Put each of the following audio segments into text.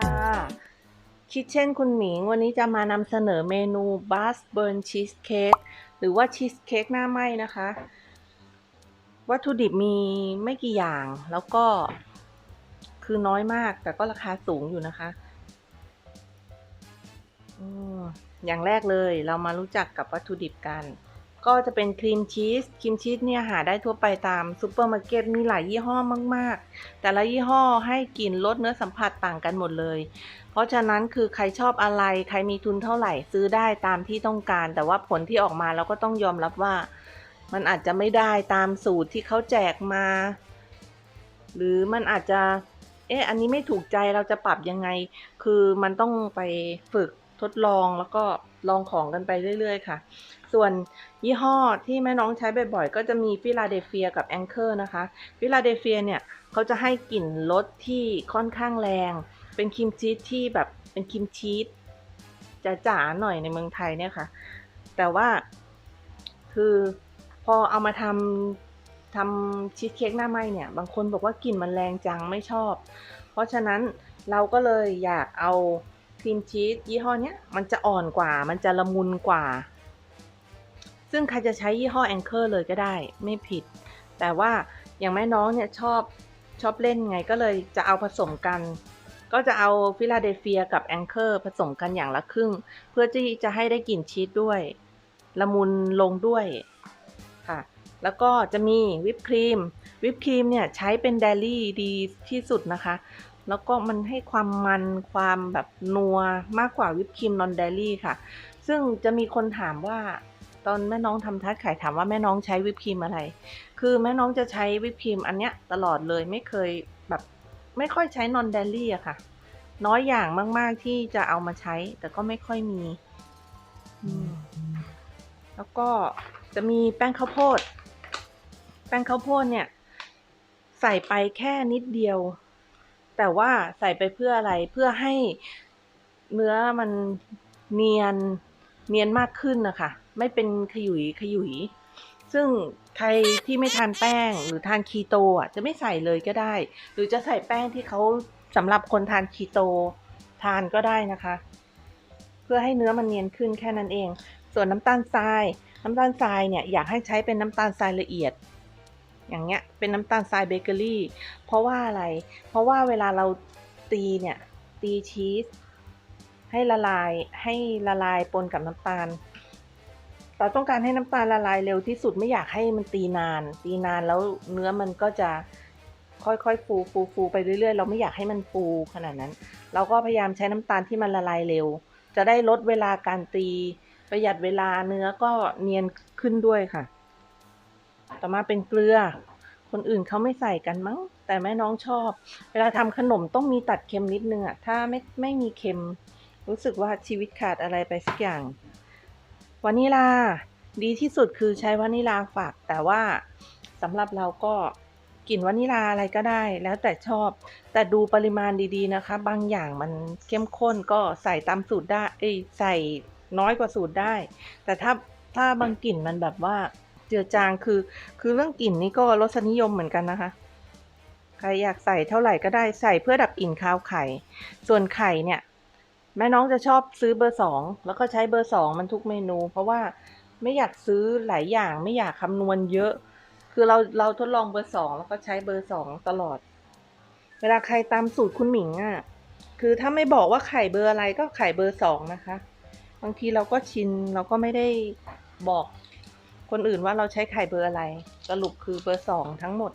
ค่ะคิทเช่นคุณหมิง วันนี้จะมานำเสนอเมนูบัสเบิร์นชีสเค้กหรือว่าชีสเค้กหน้าไหม้นะคะ วัตถุดิบมีไม่กี่อย่างแล้วก็คือน้อยมาก แต่ก็ราคาสูงอยู่นะคะออย่างแรกเลยเรามารู้จักกับวัตถุดิบกัน ก็จะเป็นครีมชีส ครีมชีสเนี่ยหาได้ทั่วไปตามซูเปอร์มาร์เก็ตมีหลายยี่ห้อมาก ๆ แต่ละยี่ห้อให้กลิ่นรสเนื้อสัมผัสต่างกันหมดเลย เพราะฉะนั้นคือใครชอบอะไร ใครมีทุนเท่าไหร่ซื้อได้ตามที่ต้องการ แต่ว่าผลที่ออกมาเราก็ต้องยอมรับว่า มันอาจจะไม่ได้ตามสูตรที่เขาแจกมา หรือมันอาจจะ เอ๊ะ อันนี้ไม่ถูกใจเราจะปรับยังไง คือมันต้องไปฝึก ทดลองแล้วก็ลองของกันไปเรื่อย ๆ ค่ะ ส่วนยี่ห้อที่แม่น้องใช้บ่อยๆ ก็จะมีฟิลาเดลเฟียกับแองเกอร์นะคะ ฟิลาเดลเฟียเนี่ยเขาจะให้กลิ่นรสที่ค่อนข้างแรง เป็นครีมชีสที่แบบเป็นครีมชีสจ๋าๆหน่อยในเมืองไทยเนี่ยค่ะ แต่ว่าคือพอเอามาทำทำชีสเค้กหน้าไหม้เนี่ย บางคนบอกว่ากลิ่นมันแรงจังไม่ชอบ เพราะฉะนั้นเราก็เลยอยากเอา ครีมชีสยี่ห้อเนี้ยมันจะอ่อนกว่า มันจะละมุนกว่า ซึ่งใครจะใช้ยี่ห้อแองเกอร์เลยก็ได้ไม่ผิด แต่ว่าอย่างแม่น้องเนี่ยชอบชอบเล่นไงก็เลยจะเอาผสมกัน ก็จะเอาฟิลาเดลเฟียกับแองเกอร์ผสมกันอย่างละครึ่ง เพื่อที่จะให้ได้กลิ่นชีสด้วย ละมุนลงด้วย แล้วก็จะมีวิปครีม วิปครีมเนี่ยใช้เป็นเดลี่ดีที่สุดนะคะ แล้วก็มันให้ความมันความแบบนัวมากกว่าวิปครีมนอนเดลี่ค่ะ ซึ่งจะมีคนถามว่าตอนแม่น้องทำทัดขายถามว่าแม่น้องใช้วิปครีมอะไร คือแม่น้องจะใช้วิปครีมอันเนี้ยตลอดเลยไม่เคยแบบไม่ค่อยใช้นอนเดลี่อะค่ะ น้อยอย่างมากๆที่จะเอามาใช้ แต่ก็ไม่ค่อยมี แล้วก็จะมีแป้งข้าวโพด แป้งข้าวโพดเนี่ย ใส่ไปแค่นิดเดียว แต่ว่าใส่ไปเพื่ออะไรเพื่อให้เนื้อมันเนียนเนียนมากขึ้นนะคะ ไม่เป็นขยุยขยุย ซึ่งใครที่ไม่ทานแป้งหรือทานคีโตอะจะไม่ใส่เลยก็ได้ หรือจะใส่แป้งที่เขาสำหรับคนทานคีโตทานก็ได้นะคะ เพื่อให้เนื้อมันเนียนขึ้นแค่นั้นเอง ส่วนน้ำตาลทราย น้ำตาลทรายเนี่ยอยากให้ใช้เป็นน้ำตาลทรายละเอียด อย่างเงี้ยเป็นน้ำตาลทรายเบเกอรี่เพราะว่าอะไร เพราะว่าเวลาเราตีเนี่ยตีชีสให้ละลายให้ละลายปนกับน้ำตาล เราต้องการให้น้ำตาลละลายเร็วที่สุดไม่อยากให้มันตีนาน ตีนานแล้วเนื้อมันก็จะค่อยๆฟูฟูฟูไปเรื่อยๆ เราไม่อยากให้มันฟูขนาดนั้น เราก็พยายามใช้น้ำตาลที่มันละลายเร็ว จะได้ลดเวลาการตี ประหยัดเวลาเนื้อก็เนียนขึ้นด้วยค่ะ ต่อมาเป็นเกลือ คนอื่นเขาไม่ใส่กันมั้ง แต่แม่น้องชอบ เวลาทำขนมต้องมีตัดเค็มนิดนึงอะถ้าไม่ไม่มีเค็ม รู้สึกว่าชีวิตขาดอะไรไปสักอย่างวานิลา ดีที่สุดคือใช้วานิลาฝักแต่ว่าสำหรับเราก็กลิ่นวานิลาอะไรก็ได้ แล้วแต่ชอบ แต่ดูปริมาณดีๆนะคะ บางอย่างมันเข้มข้นก็ใส่ตามสูตรได้ เอ้ใส่น้อยกว่าสูตรได้ แต่ถ้าถ้าบางกลิ่นมันแบบว่า เจือจางคือ คือเรื่องกลิ่นนี้ก็รสนิยมเหมือนกันนะคะ ใครอยากใส่เท่าไหร่ก็ได้ใส่เพื่อดับกลิ่นคาวไข่ ส่วนไข่เนี่ย แม่น้องจะชอบซื้อเบอร์สองแล้วก็ใช้เบอร์สองมันทุกเมนู เพราะว่าไม่อยากซื้อหลายอย่างไม่อยากคำนวณเยอะ คือเราเราทดลองเบอร์สองแล้วก็ใช้เบอร์สองตลอด เวลาใครตามสูตรคุณหมิงอะ่ะคือถ้าไม่บอกว่าไข่เบอร์อะไรก็ไข่เบอร์สองนะคะ บางทีเราก็ชินเราก็ไม่ได้บอก คนอื่นว่าเราใช้ไข่เบอร์อะไร สรุปคือเบอร์สองทั้งหมด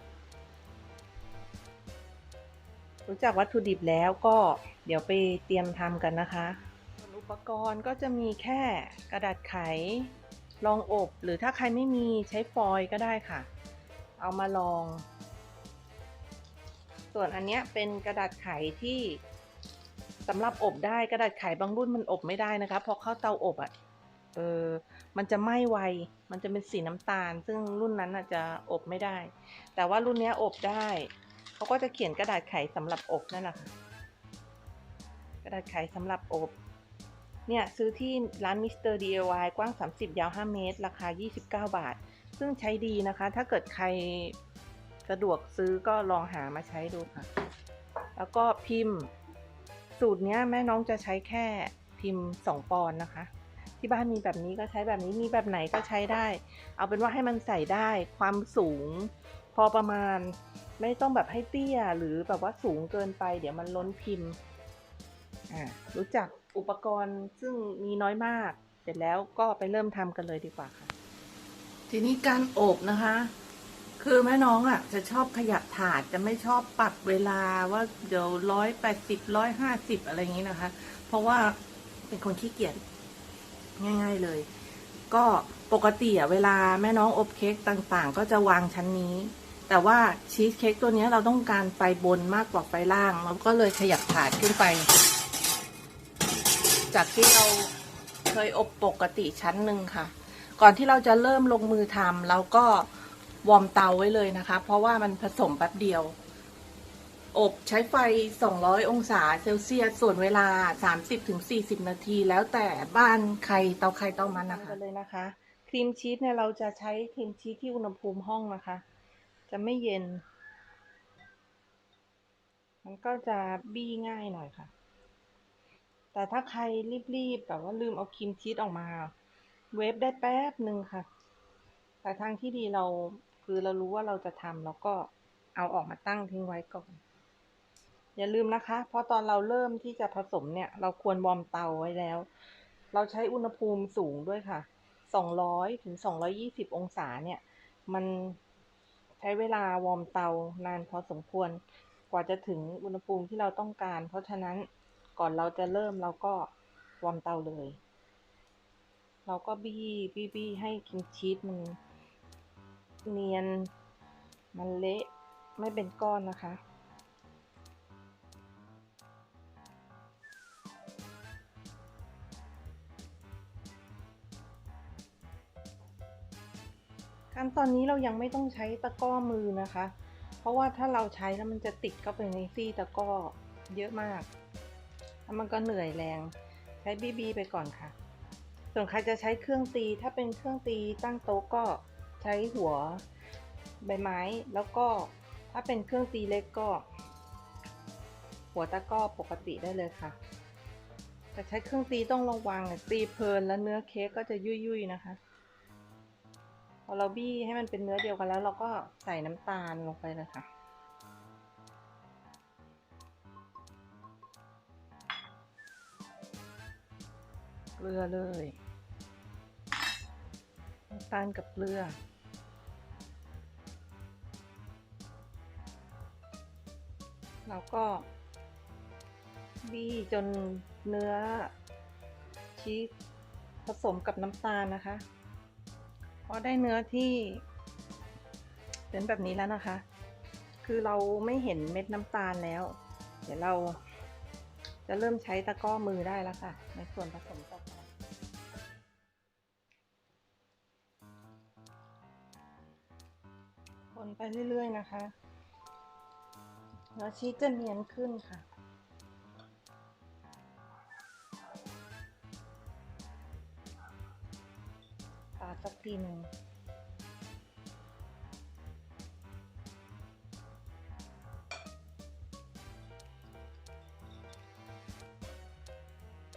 รู้จักวัตถุดิบแล้วก็เดี๋ยวไปเตรียมทำกันนะคะส่วนอุปกรณ์ก็จะมีแค่กระดาษไขรองอบหรือถ้าใครไม่มีใช้ฟอยล์ก็ได้ค่ะ เอามาลอง ส่วนอันเนี้ยเป็นกระดาษไขที่สำหรับอบได้กระดาษไขบางรุ่นมันอบไม่ได้นะคะพอเข้าเตาอบอะ่ะเออ มันจะไหม้ไว มันจะเป็นสีน้ำตาล ซึ่งรุ่นนั้นอาจจะอบไม่ได้ แต่ว่ารุ่นนี้อบได้ เขาก็จะเขียนกระดาษไขสำหรับอบนั่นแหละค่ะกระดาษไขสำหรับอบ เนี่ยซื้อที่ร้านมิสเตอร์ DIY กว้าง 30 ยาว 5 เมตร ราคา 29 บาท ซึ่งใช้ดีนะคะ ถ้าเกิดใครสะดวกซื้อก็ลองหามาใช้ดูค่ะ แล้วก็พิมพ์ สูตรนี้แม่น้องจะใช้แค่พิมพ์ 2 ปอนด์นะคะ ที่บ้านมีแบบนี้ก็ใช้แบบนี้มีแบบไหนก็ใช้ได้ เอาเป็นว่าให้มันใส่ได้ความสูง พอประมาณไม่ต้องแบบให้เตี้ยหรือแบบว่าสูงเกินไป เดี๋ยวมันล้นพิมพ์รู้จักอุปกรณ์ซึ่งมีน้อยมาก เสร็จแล้วก็ไปเริ่มทำกันเลยดีกว่าค่ะ ทีนี้การอบนะคะ คือแม่น้องอะ จะชอบขยับถาดจะไม่ชอบปรับเวลาว่าเดี๋ยวร้อยแปดสิบร้อยห้าสิบอะไรอย่างนี้นะคะ เพราะว่าเป็นคนขี้เกียจ ง่าย ๆเลย ก็ปกติอะเวลาแม่น้องอบเค้กต่างๆ ก็จะวางชั้นนี้ แต่ว่าชีสเค้กตัวนี้เราต้องการไฟบนมากกว่าไฟล่างเราก็เลยขยับถาดขึ้นไป จากที่เราเคยอบปกติชั้นหนึ่งค่ะ ก่อนที่เราจะเริ่มลงมือทำเราก็วอร์มเตาไว้เลยนะคะ เพราะว่ามันผสมแป๊บเดียว อบใช้ไฟ 200 องศาเซลเซียส ส่วนเวลา 30-40 นาที แล้วแต่บ้านใครเตาใครเตามันนะคะเลยนะคะ ครีมชีสเนี่ยเราจะใช้ครีมชีสที่อุณหภูมิห้องนะคะ จะไม่เย็น มันก็จะบี้ง่ายหน่อยค่ะ แต่ถ้าใครรีบๆแบบว่าลืมเอาครีมชีสออกมา เวฟได้แป๊บหนึ่งค่ะ แต่ทางที่ดีเราคือเรารู้ว่าเราจะทำเราก็เอาออกมาตั้งทิ้งไว้ก่อน อย่าลืมนะคะ เพราะตอนเราเริ่มที่จะผสมเนี่ย เราควรวอร์มเตาไว้แล้ว เราใช้อุณหภูมิสูงด้วยค่ะ 200ถึง220 องศาเนี่ย มันใช้เวลาวอร์มเตานานพอสมควร กว่าจะถึงอุณหภูมิที่เราต้องการ เพราะฉะนั้นก่อนเราจะเริ่มเราก็วอร์มเตาเลย เราก็บี้บี้บี้ให้คิมชีสมันเนียน มันเละ ไม่เป็นก้อนนะคะ ขั้นตอนนี้เรายังไม่ต้องใช้ตะก้อมือนะคะ เพราะว่าถ้าเราใช้แล้วมันจะติดเข้าไปในซี่ตะก้อเยอะมาก แล้วมันก็เหนื่อยแรง ใช้บีบีไปก่อนค่ะ ส่วนใครจะใช้เครื่องตี ถ้าเป็นเครื่องตีตั้งโต๊ะก็ใช้หัวใบไม้ แล้วก็ถ้าเป็นเครื่องตีเล็กก็ หัวตะก้อปกติได้เลยค่ะ แต่ใช้เครื่องตีต้องระวังตีเพลินแล้วเนื้อเค้กก็จะยุ่ยๆนะคะ พอเราบี้ให้มันเป็นเนื้อเดียวกันแล้ว เราก็ใส่น้ำตาลลงไปเลยค่ะ เกลือเลยน้ำตาลกับเกลือแล้วก็บี้จนเนื้อชีสผสมกับน้ำตาลนะคะ พอได้เนื้อที่เป็นแบบนี้แล้วนะคะ คือเราไม่เห็นเม็ดน้ำตาลแล้ว เดี๋ยวเราจะเริ่มใช้ตะก้อมือได้แล้วค่ะ ในส่วนผสมต่อไปคนไปเรื่อยๆนะคะ แล้วชีสจะเนียนขึ้นค่ะ สักทีหนึ่ง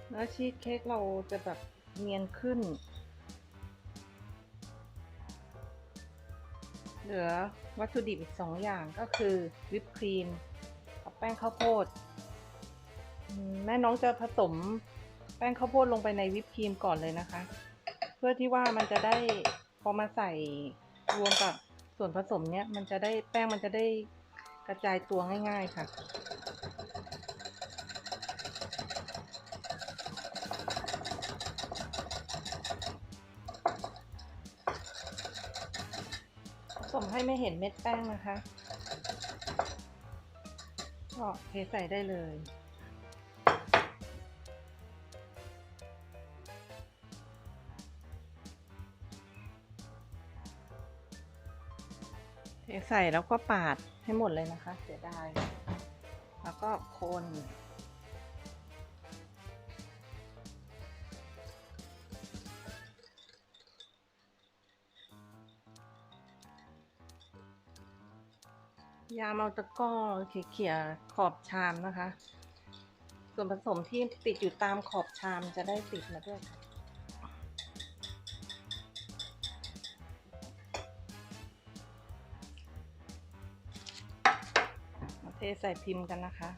เนื้อชีสเค้กเราจะแบบเนียนขึ้น เหลือวัตถุดิบอีกสองอย่างก็คือวิปครีมกับแป้งข้าวโพด แม่น้องจะผสมแป้งข้าวโพดลงไปในวิปครีมก่อนเลยนะคะ เพื่อที่ว่ามันจะได้พอมาใส่รวมกับส่วนผสมเนี้ยมันจะได้แป้งมันจะได้กระจายตัวง่าย ๆค่ะผสมให้ไม่เห็นเม็ดแป้งนะคะก็เทใส่ได้เลย ใส่แล้วก็ปาดให้หมดเลยนะคะ เสียดาย แล้วก็คนยามเอาตะก้อเขี่ยๆขอบชามนะคะ ส่วนผสมที่ติดอยู่ตามขอบชามจะได้ติดมาด้วยค่ะ ใส่พิมพ์กันนะคะ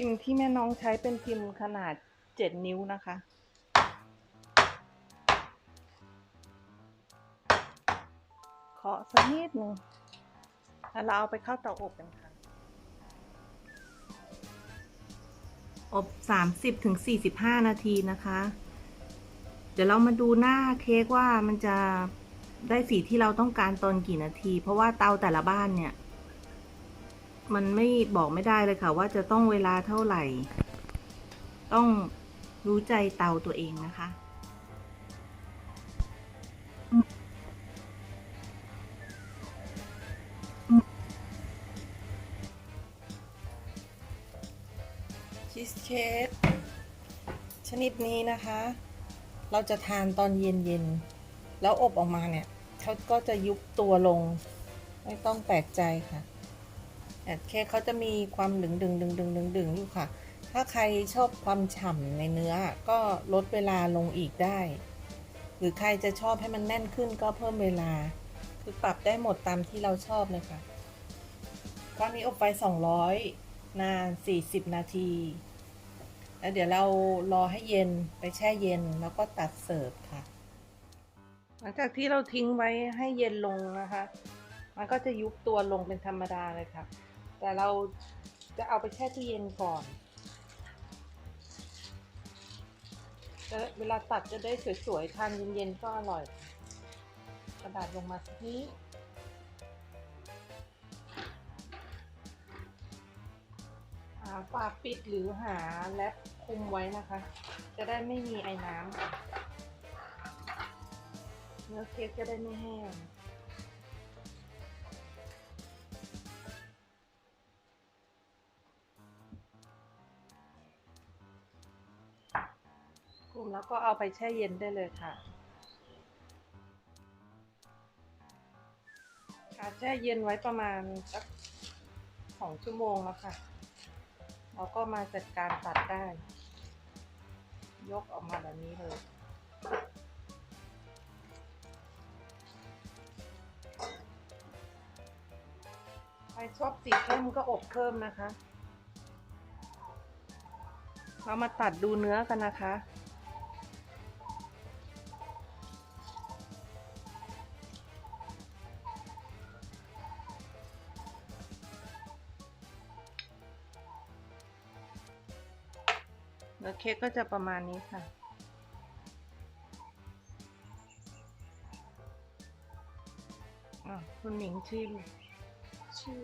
พิมพ์ที่แม่น้องใช้เป็นพิมพ์ขนาด 7 นิ้วนะคะาะสักนิดหนึ่งแล้วเราเอาไปเข้าเตาอบกันค่ะ อบ 30ถึง45 นาทีนะคะ เดี๋ยวเรามาดูหน้าเค้กว่ามันจะได้สีที่เราต้องการตอนกี่นาที เพราะว่าเตาแต่ละบ้านเนี่ย มันไม่บอกไม่ได้เลยค่ะ ว่าจะต้องเวลาเท่าไหร่ ต้องรู้ใจเตาตัวเองนะคะ เค้กชนิดนี้นะคะ เราจะทานตอนเย็นๆ แล้วอบออกมาเนี่ยเขาก็จะยุบตัวลง ไม่ต้องแปลกใจค่ะแต่เค้กเขาจะมีความดึงดึงดึงดึงดึงดึงอยู่ค่ะ ถ้าใครชอบความฉ่ำในเนื้อก็ลดเวลาลงอีกได้ หรือใครจะชอบให้มันแน่นขึ้นก็เพิ่มเวลา คือปรับได้หมดตามที่เราชอบเลยค่ะก้อนนี้อบไฟ200 นาน 40 นาที แล้วเดี๋ยวเรารอให้เย็นไปแช่เย็นแล้วก็ตัดเสิร์ฟค่ะ หลังจากที่เราทิ้งไว้ให้เย็นลงนะคะ มันก็จะยุบตัวลงเป็นธรรมดาเลยค่ะ แต่เราจะเอาไปแช่ตู้เย็นก่อนเวลาตัดจะได้สวยๆ ทานเย็นๆ ก็อร่อย กระดาษลงมาสักนี้ หาฝาปิดหรือหาแรปคุมไว้นะคะ จะได้ไม่มีไอ้น้ำเนื้อเค้กจะได้ไม่แห้งคลุมแล้วก็เอาไปแช่เย็นได้เลยค่ะค่ะแช่เย็นไว้ประมาณสักสองชั่วโมงแล้วค่ะ เราก็มาจัดการตัดได้ ยกออกมาแบบนี้เลยใครชอบสีเข้มก็อบเพิ่มนะคะ เรามาตัดดูเนื้อกันนะคะ ค้กก็จะประมาณนี้ค่ะอะคุณหนิงชิมชื่อ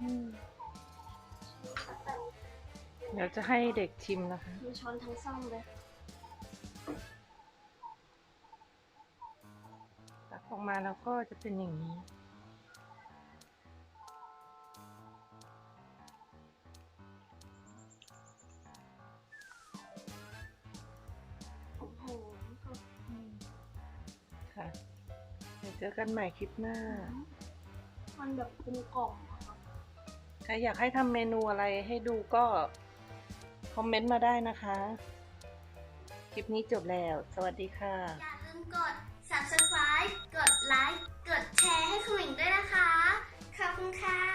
อืมชื่อคัตตันเดี๋ยวจะให้เด็กชิมนะคะมีช้อนทั้งซ่อมเลยตักออกมาแล้วก็จะเป็นอย่างนี้ เจอกันใหม่คลิปหน้า มันแบบกลมกล่อมอะครัใครอยากให้ทำเมนูอะไรให้ดูก็คอมเมนต์มาได้นะคะ คลิปนี้จบแล้ว สวัสดีค่ะ อย่าลืมกด subscribe กดไลค์ กดแชร์ให้คุณหมิงด้วยนะคะ ขอบคุณค่ะ